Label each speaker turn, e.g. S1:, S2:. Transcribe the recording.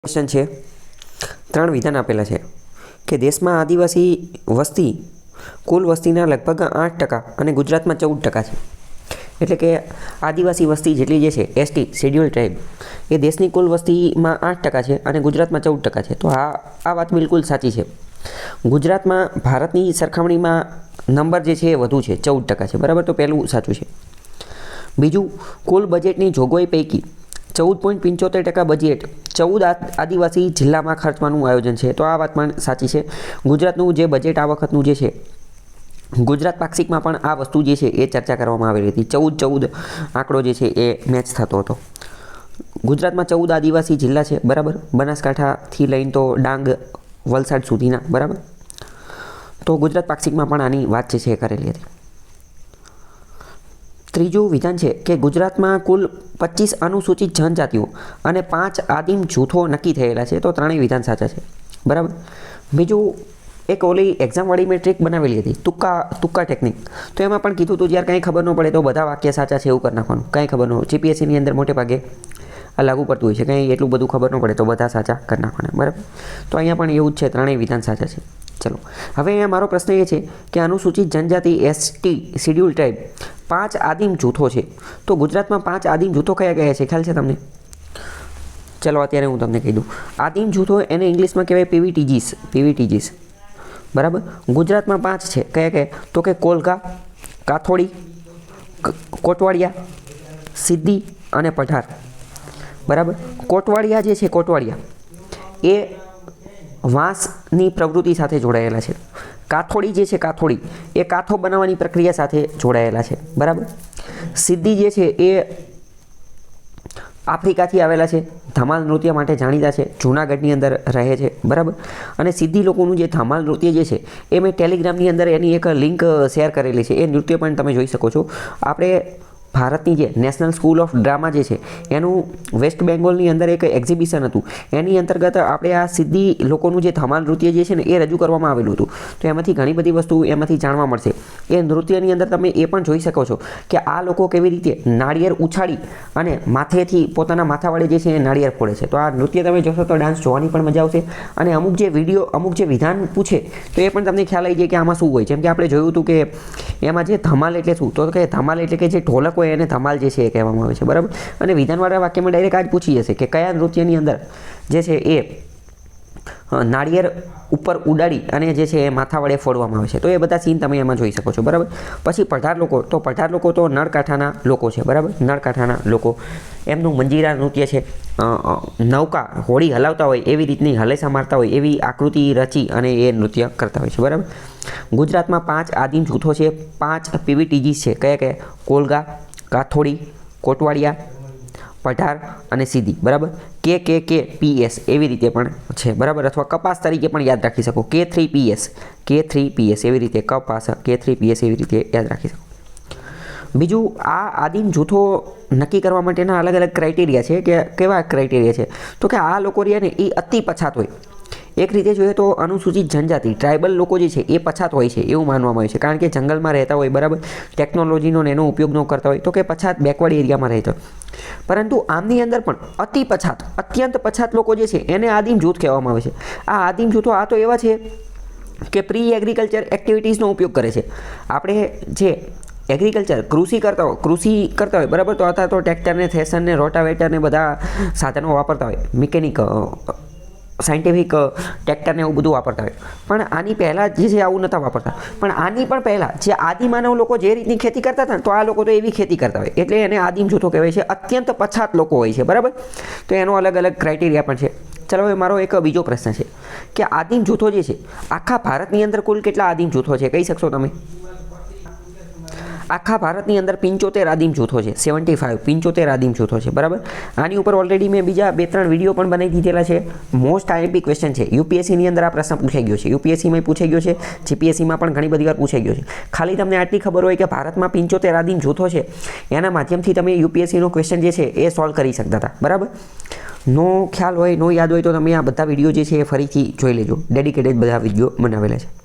S1: Question છે. ત્રણ વિધાન આપેલા છે. કે દેશમાં આદિવાસી વસ્તી કુલ વસ્તીના લગભગ આઠ ટકા અને ગુજરાતમાં ચૌદ ટકા છે. એટલે કે આદિવાસી વસ્તી જેટલી જે છે એસટી શેડ્યુલ ટ્રાઇબ એ દેશની કુલ વસ્તીમાં આઠ ટકા છે અને ગુજરાતમાં ચૌદ ટકા છે. તો આ આ વાત બિલકુલ સાચી છે. ગુજરાતમાં ભારતની સરખામણીમાં નંબર જે છે એ વધુ છે, ચૌદ ટકા છે. બરાબર? તો પહેલું સાચું છે. બીજું, કુલ બજેટની જોગવાઈ પૈકી ચૌદ પોઈન્ટ પંચોતેર ટકા બજેટ ચૌદ આદિવાસી જિલ્લામાં ખર્ચવાનું આયોજન છે. તો આ વાત પણ સાચી છે. ગુજરાતનું જે બજેટ આ વખતનું જે છે, ગુજરાત પાક્ષિકમાં પણ આ વસ્તુ જે છે એ ચર્ચા કરવામાં આવેલી હતી. ચૌદ ચૌદ આંકડો જે છે એ મેચ થતો હતો. ગુજરાતમાં ચૌદ આદિવાસી જિલ્લા છે, બરાબર? બનાસકાંઠાથી લઈને તો ડાંગ, વલસાડ સુધીના, બરાબર? તો ગુજરાત પાક્ષિકમાં પણ આની વાત છે એ કરેલી હતી. ત્રીજું વિધાન છે કે ગુજરાતમાં કુલ પચીસ અનુસૂચિત જનજાતિઓ અને પાંચ આદિમ જૂથો નક્કી થયેલા છે. તો ત્રણેય વિધાન સાચા છે. બરાબર? બીજું, એક ઓલી એક્ઝામવાળી મેં ટ્રીક બનાવેલી હતી, તુક્કા તુક્કા ટેકનિક તો એમાં પણ કીધું હતું જ્યારે કંઈ ખબર ન પડે તો બધા વાક્ય સાચા છે, એવું કરી નાખવાનું. કંઈ ખબર ન જીપીએસસીની અંદર મોટે ભાગે આ લાગુ પડતું હોય છે. કંઈ એટલું બધું ખબર ન પડે તો બધા સાચા કરી નાખવાના. બરાબર? તો અહીંયા પણ એવું જ છે. ત્રણેય વિધાન સાચા છે. ચલો. હવે અહીંયા મારો પ્રશ્ન એ છે કે અનુસૂચિત જનજાતિ એસટી શિડ્યુલ ટ્રાઇબ પાંચ આદિમ જૂથો છે. તો ગુજરાતમાં પાંચ આદિમ જૂથો કયા કયા છે? ખ્યાલ છે તમને? ચલો, અત્યારે હું તમને કહી દઉં. આદિમ જૂથો એને ઇંગ્લિશમાં કહેવાય પીવીટીજીસ પીવીટીજીસ. બરાબર? ગુજરાતમાં પાંચ છે. કયા કયા? તો કે કોલકા કાથોડી કોટવાડિયા સિદ્ધી અને પઠાર બરાબર? કોટવાડિયા જે છે, કોટવાડિયા, એ વાંસની પ્રવૃત્તિ સાથે જોડાયેલા છે. કાથોડી જે છે કાથોડી, એ કાથો બનાવવાની પ્રક્રિયા સાથે જોડાયેલા છે. બરાબર? સિદ્ધિ જે છે એ આફ્રિકાથી આવેલા છે, ધમાલ નૃત્ય માટે જાણીતા છે, જૂનાગઢની અંદર રહે છે. બરાબર? અને સિદ્ધિ લોકોનું જે ધમાલ નૃત્ય જે છે, એ મેં ટેલિગ્રામની અંદર એની એક લિંક શેર કરેલી છે. એ નૃત્ય પણ તમે જોઈ શકો છો. આપણે ભારતની જે નેશનલ સ્કૂલ ઓફ ડ્રામા જે છે, એનું વેસ્ટ બેંગોલની અંદર એક એક્ઝિબિશન હતું. એની અંતર્ગત આપણે આ સિદ્ધિ લોકોનું જે ધમાલ નૃત્ય જે છે ને, એ રજૂ કરવામાં આવેલું હતું. તો એમાંથી ઘણી બધી વસ્તુ એમાંથી જાણવા મળશે. એ નૃત્યની અંદર તમે એ પણ જોઈ શકો છો કે આ લોકો કેવી રીતે નાળિયેર ઉછાળી અને માથેથી પોતાના માથાવાળે જે છે એ નાળિયેર ફોડે છે. તો આ નૃત્ય તમે જોશો તો ડાન્સ જોવાની પણ મજા આવશે અને અમુક જે વીડિયો અમુક જે વિધાન પૂછે, તો એ પણ તમને ખ્યાલ આવી જાય કે આમાં શું હોય. જેમ કે આપણે જોયું હતું કે એમાં જે ધમાલ એટલે શું? તો કે ધમાલ એટલે કે જે ઢોલક હોય એને ધમાલ જે છે એ કહેવામાં આવે છે, બરાબર? અને વિધાનવાળા વાક્યમાં ડાયરેક્ટ આ જ પૂછી જશે કે કયા નૃત્યની અંદર જે છે એ નાળિયેર ઉપર ઉડાડી અને જે છે એ માથા વડે ફોડવામાં આવે છે. તો એ બધા સીન તમે એમાં જોઈ શકો છો, બરાબર? પછી પઢાર લોકો, તો પઢાર લોકો તો નળકાંઠાના લોકો છે, બરાબર? નળકાંઠાના લોકો. એમનું મંજીરા નૃત્ય છે. નૌકા, હોડી હલાવતા હોય એવી રીતની હલેસા મારતા હોય એવી આકૃતિ રચી અને એ નૃત્ય કરતા હોય છે, બરાબર? ગુજરાતમાં પાંચ આદિમ જૂથો છે, પાંચ પીવીટીજી છે. કયા કયા? કોલગા કાથોડી કોટવાડિયા પઢાર અને સીધી, બરાબર? કે કે કે પીએસ એવી રીતે પણ છે, બરાબર? અથવા કપાસ તરીકે પણ યાદ રાખી શકો. કે થ્રી પીએસ કે થ્રી પીએસ એવી રીતે કપાસ, કે થ્રી પીએસ એવી રીતે યાદ રાખી શકો. બીજું, આ આદિમ જૂથો નક્કી કરવા માટેના અલગ અલગ ક્રાઇટેરિયા છે કે કેવા ક્રાઇટેરિયા છે? તો કે આ લોકો રહ્યા ને એ અતિ પછાત હોય. એક રીતે જોઈએ તો અનુસૂચિત જનજાતિ ટ્રાઇબલ લોકો જે છે એ પછાત હોય છે એવું માનવામાં આવે છે. કારણ કે જંગલમાં રહેતા હોય, બરાબર? ટેકનોલોજીનો એનો ઉપયોગ ન કરતા હોય, તો કે પછાત બેકવર્ડ એરિયામાં રહેતા હોય. પરંતુ આમની અંદર પણ અતિ પછાત, અત્યંત પછાત લોકો જે છે એને આદિમ જૂથ કહેવામાં આવે છે. આ આદિમ જૂથો આ તો એવા છે કે પ્રી એગ્રીકલ્ચર એક્ટિવિટીઝનો ઉપયોગ કરે છે. આપણે જે એગ્રીકલ્ચર કૃષિ કરતા હોય, કૃષિ કરતા હોય, બરાબર? તો અથવા તો ટ્રેક્ટરને થેસરને રોટાવેટરને બધા સાધનો વાપરતા હોય. મિકેનિક સાયન્ટિફિક ટ્રેક્ટરને એવું બધું વાપરતા હોય. પણ આની પહેલાં જે છે આવું નહોતા વાપરતા. પણ આની પણ પહેલાં જે આદિમાનવ લોકો જે રીતની ખેતી કરતા હતા તો આ લોકો તો એવી ખેતી કરતા હોય. એટલે એને આદિમ જૂથો કહેવાય છે, અત્યંત પછાત લોકો હોય છે, બરાબર? તો એનો અલગ અલગ ક્રાઇટેરિયા પણ છે. ચાલો હવે મારો એક બીજો પ્રશ્ન છે કે આદિમ જૂથો જે છે, આખા ભારતની અંદર કુલ કેટલા આદિમ જૂથો છે? કહી શકશો તમે? આખા ભારતની અંદર પંચોતેર આદિમ જૂથો છે સેવન્ટી ફાઇવ પંચોતેર આદિમ જૂથો છે, બરાબર? આની ઉપર ઓલરેડી મેં બીજા બે ત્રણ વીડિયો પણ બનાવી દીધેલા છે. મોસ્ટ આઈએમપી ક્વેશ્ચન છે. યુપીએસસીની અંદર આ પ્રશ્ન પૂછાઈ ગયો છે. યુપીએસસીમાં પૂછાઈ ગયો છે. જીપીએસસીમાં પણ ઘણી બધી વાર પૂછાઈ ગયો છે. ખાલી તમને આટલી ખબર હોય કે ભારતમાં પંચોતેર આદિમ જૂથો છે, એના માધ્યમથી તમે યુપીએસસીનો ક્વેશ્ચન જે છે એ સોલ્વ કરી શકતા હતા, બરાબર? નો ખ્યાલ હોય, નો યાદ હોય તો તમે આ બધા વીડિયો જે છે એ ફરીથી જોઈ લેજો. ડેડિકેટેડ બધા વીડિયો બનાવેલા છે.